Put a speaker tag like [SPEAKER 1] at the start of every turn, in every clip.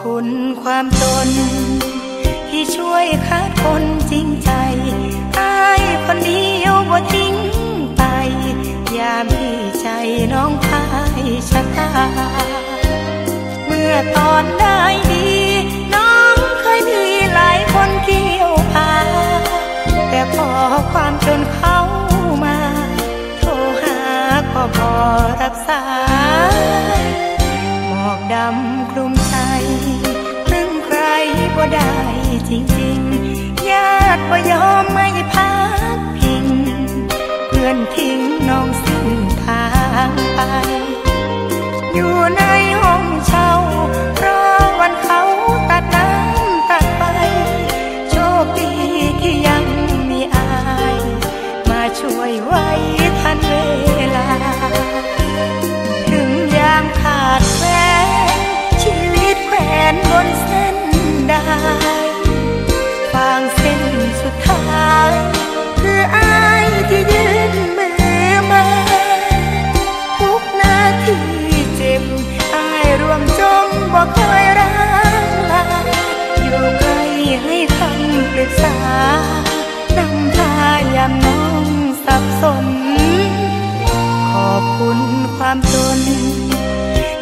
[SPEAKER 1] คุณความจน ที่ช่วยคัดคนจริงใจอายคนเดียวบ่ทิ้งไป ยามที่ใจน้องพายชะตา เมื่อตอนได้ดี น้องเคยมีหลายคนเกี่ยวพา แต่พอความจนเข้ามา โทรหาก็พอรับสายหมอกดำคลุมใจพึ่งใครก็ ได้จริงๆญาติก็ยอมไม่พา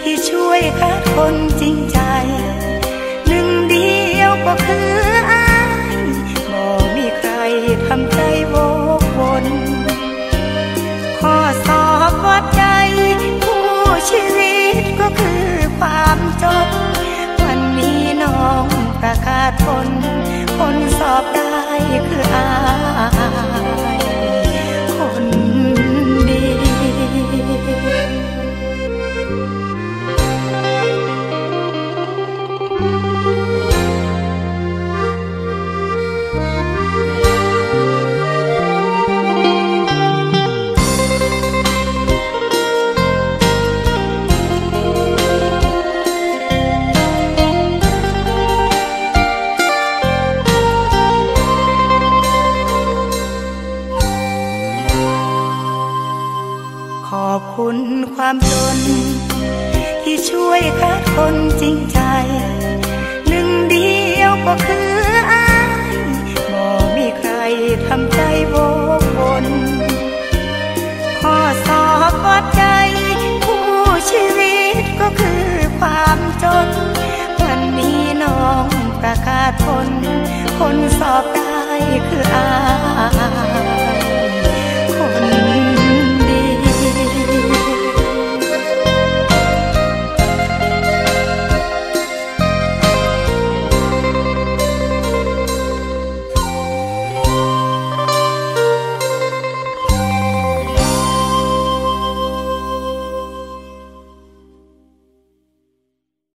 [SPEAKER 1] ที่ช่วยคัดคนจริงใจ หนึ่งเดียวก็คืออายบ่มีใครทำใจโวกวนข้อสอบวัดใจผู้ชีวิตก็คือความจนวันนี้น้องประกาศผลคนสอบได้คืออา อบคุณความจน ที่ช่วยคัดคนจริงใจ หนึ่งเดียวก็คืออายบ่มีใครทำใจโวกวนข้อสอบวัดใจผู้ชีวิตก็คือความจน วันนี้น้องประกาศผลคนสอบได้คืออาย